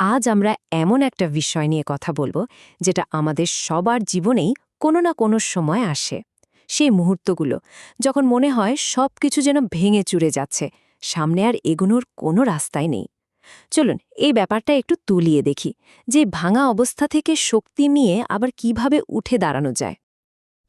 আজ আমরা এমন একটা বিষয় নিয়ে কথা বলব, যেটা আমাদের সবার জীবনেই কোনো না কোনো সময় আসে। সেই মুহূর্তগুলো, যখন মনে হয় সব কিছু যেন ভেঙে চুরে যাচ্ছে, সামনে আর এগোনোর কোনো রাস্তাই নেই। চলুন, এই ব্যাপারটা একটু তুলিয়ে দেখি, যে ভাঙা অবস্থা থেকে শক্তি নিয়ে আবার কীভাবে উঠে দাঁড়ানো যায়।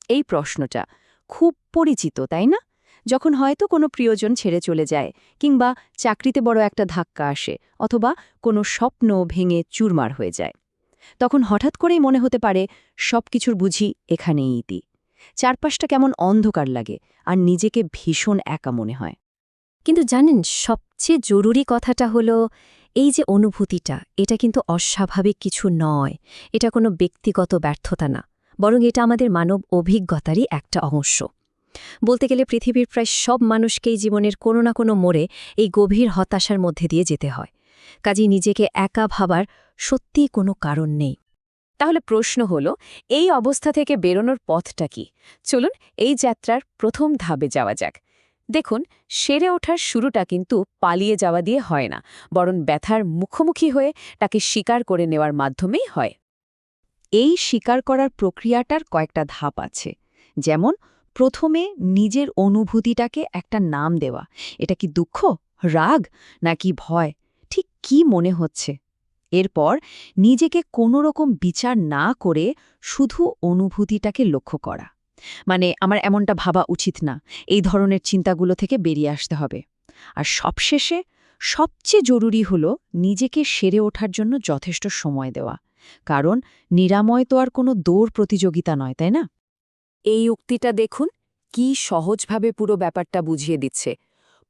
এই প্রশ্নটা খুব পরিচিত, তাই না? যখন হয়তো কোনো প্রিয়জন ছেড়ে চলে যায়, কিংবা চাকরিতে বড় একটা ধাক্কা আসে, অথবা কোনো স্বপ্ন ভেঙে চুরমার হয়ে যায়। তখন হঠাৎ করেই মনে হতে পারে সব কিছুর বুঝি এখানেই ইতি। চারপাশটা কেমন অন্ধকার লাগে, আর নিজেকে ভীষণ একা মনে হয়। কিন্তু জানেন, সবচেয়ে জরুরি কথাটা হলো, এই যে অনুভূতিটা, এটা কিন্তু অস্বাভাবিক কিছু নয়। এটা কোনো ব্যক্তিগত ব্যর্থতা না, বরং এটা আমাদের মানব অভিজ্ঞতারই একটা অংশ। বলতে গেলে পৃথিবীর প্রায় সব মানুষকেই জীবনের কোনো না কোনো মোড়ে এই গভীর হতাশার মধ্যে দিয়ে যেতে হয়। কাজী নিজেকে একা ভাবার সত্যিই কোনো কারণ নেই। তাহলে প্রশ্ন হল, এই অবস্থা থেকে বেরোনোর পথটা কি? চলুন এই যাত্রার প্রথম ধাপে যাওয়া যাক। দেখুন, সেরে ওঠার শুরুটা কিন্তু পালিয়ে যাওয়া দিয়ে হয় না, বরং ব্যথার মুখোমুখি হয়ে তাকে স্বীকার করে নেওয়ার মাধ্যমেই হয়। এই স্বীকার করার প্রক্রিয়াটার কয়েকটা ধাপ আছে। যেমন প্রথমে নিজের অনুভূতিটাকে একটা নাম দেওয়া। এটা কি দুঃখ, রাগ, নাকি ভয়? ঠিক কি মনে হচ্ছে? এরপর নিজেকে কোনো রকম বিচার না করে শুধু অনুভূতিটাকে লক্ষ্য করা। মানে আমার এমনটা ভাবা উচিত না, এই ধরনের চিন্তাগুলো থেকে বেরিয়ে আসতে হবে। আর সবশেষে সবচেয়ে জরুরি হল নিজেকে সেরে ওঠার জন্য যথেষ্ট সময় দেওয়া। কারণ নিরাময় তো আর কোনো দৌড় প্রতিযোগিতা নয়, তাই না? এই উক্তিটা দেখুন, কি সহজভাবে পুরো ব্যাপারটা বুঝিয়ে দিচ্ছে।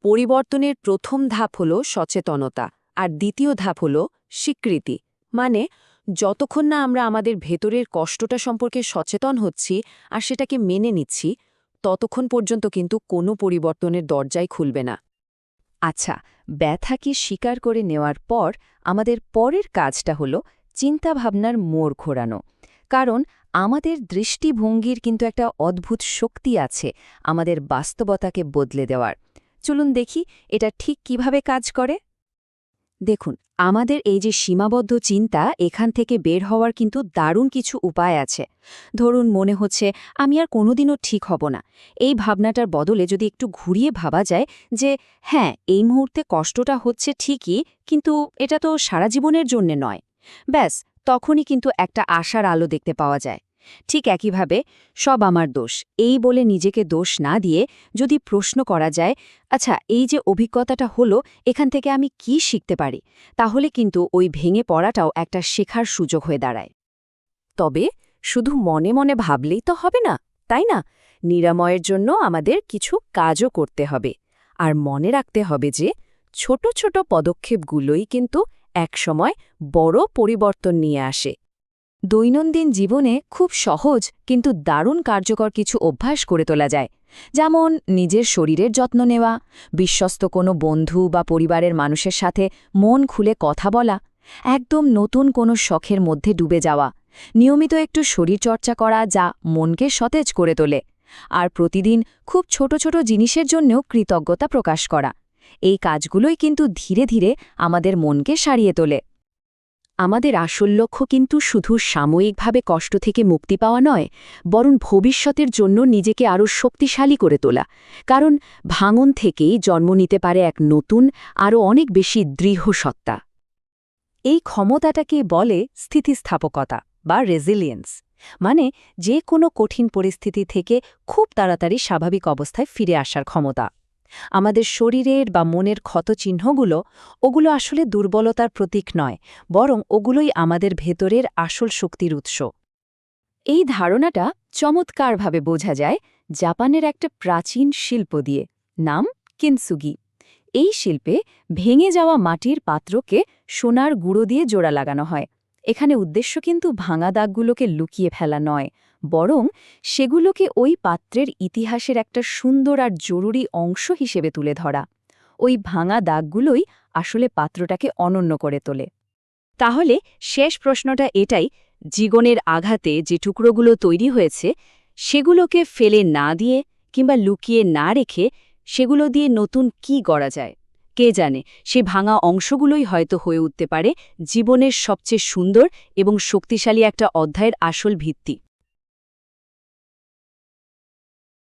পরিবর্তনের প্রথম ধাপ হল সচেতনতা, আর দ্বিতীয় ধাপ হল স্বীকৃতি। মানে যতক্ষণ না আমরা আমাদের ভেতরের কষ্টটা সম্পর্কে সচেতন হচ্ছি আর সেটাকে মেনে নিচ্ছি, ততক্ষণ পর্যন্ত কিন্তু কোনো পরিবর্তনের দরজাই খুলবে না। আচ্ছা ব্যথাকে স্বীকার করে নেওয়ার পর আমাদের পরের কাজটা হল চিন্তাভাবনার মোড় ঘোরানো। কারণ আমাদের দৃষ্টিভঙ্গির কিন্তু একটা অদ্ভুত শক্তি আছে আমাদের বাস্তবতাকে বদলে দেওয়ার। চলুন দেখি এটা ঠিক কীভাবে কাজ করে। দেখুন, আমাদের এই যে সীমাবদ্ধ চিন্তা এখান থেকে বের হওয়ার কিন্তু দারুণ কিছু উপায় আছে। ধরুন, মনে হচ্ছে আমি আর কোনোদিনও ঠিক হব না। এই ভাবনাটার বদলে যদি একটু ঘুরিয়ে ভাবা যায় যে হ্যাঁ এই মুহূর্তে কষ্টটা হচ্ছে ঠিকই, কিন্তু এটা তো সারা জীবনের জন্যে নয়। ব্যাস তখনই কিন্তু একটা আশার আলো দেখতে পাওয়া যায়। ঠিক একইভাবে, সব আমার দোষ। এই বলে নিজেকে দোষ না দিয়ে যদি প্রশ্ন করা যায় আচ্ছা এই যে অভিজ্ঞতাটা হলো, এখান থেকে আমি কি শিখতে পারি? তাহলে কিন্তু ওই ভেঙে পড়াটাও একটা শেখার সুযোগ হয়ে দাঁড়ায়। তবে শুধু মনে মনে ভাবলেই তো হবে না, তাই না? নিরাময়ের জন্য আমাদের কিছু কাজও করতে হবে। আর মনে রাখতে হবে যে, ছোট ছোট পদক্ষেপগুলোই কিন্তু একসময় বড় পরিবর্তন নিয়ে আসে। দৈনন্দিন জীবনে খুব সহজ কিন্তু দারুণ কার্যকর কিছু অভ্যাস করে তোলা যায়। যেমন নিজের শরীরের যত্ন নেওয়া, বিশ্বস্ত কোনো বন্ধু বা পরিবারের মানুষের সাথে মন খুলে কথা বলা, একদম নতুন কোনো শখের মধ্যে ডুবে যাওয়া, নিয়মিত একটু শরীরচর্চা করা যা মনকে সতেজ করে তোলে, আর প্রতিদিন খুব ছোট ছোট জিনিসের জন্যও কৃতজ্ঞতা প্রকাশ করা। এই কাজগুলোই কিন্তু ধীরে ধীরে আমাদের মনকে সারিয়ে তোলে। আমাদের আসল লক্ষ্য কিন্তু শুধু সাময়িকভাবে কষ্ট থেকে মুক্তি পাওয়া নয়, বরং ভবিষ্যতের জন্য নিজেকে আরও শক্তিশালী করে তোলা। কারণ ভাঙন থেকেই জন্ম নিতে পারে এক নতুন, আরও অনেক বেশি দৃঢ় সত্তা। এই ক্ষমতাটাকে বলে স্থিতিস্থাপকতা বা রেজিলিয়েন্স। মানে যে কোনো কঠিন পরিস্থিতি থেকে খুব তাড়াতাড়ি স্বাভাবিক অবস্থায় ফিরে আসার ক্ষমতা। আমাদের শরীরের বা মনের ক্ষতচিহ্নগুলো ওগুলো আসলে দুর্বলতার প্রতীক নয়, বরং ওগুলোই আমাদের ভেতরের আসল শক্তির উৎস। এই ধারণাটা চমৎকারভাবে বোঝা যায় জাপানের একটা প্রাচীন শিল্প দিয়ে, নাম কিনসুগি। এই শিল্পে ভেঙে যাওয়া মাটির পাত্রকে সোনার গুঁড়ো দিয়ে জোড়া লাগানো হয়। এখানে উদ্দেশ্য কিন্তু ভাঙা দাগগুলোকে লুকিয়ে ফেলা নয় বরং সেগুলোকে ওই পাত্রের ইতিহাসের একটা সুন্দর আর জরুরি অংশ হিসেবে তুলে ধরা। ওই ভাঙা দাগগুলোই আসলে পাত্রটাকে অনন্য করে তোলে। তাহলে শেষ প্রশ্নটা এটাই, জীবনের আঘাতে যে টুকরোগুলো তৈরি হয়েছে, সেগুলোকে ফেলে না দিয়ে কিংবা লুকিয়ে না রেখে সেগুলো দিয়ে নতুন কি গড়া যায়? কে জানে, সে ভাঙা অংশগুলোই হয়তো হয়ে উঠতে পারে জীবনের সবচেয়ে সুন্দর এবং শক্তিশালী একটা অধ্যায়ের আসল ভিত্তি।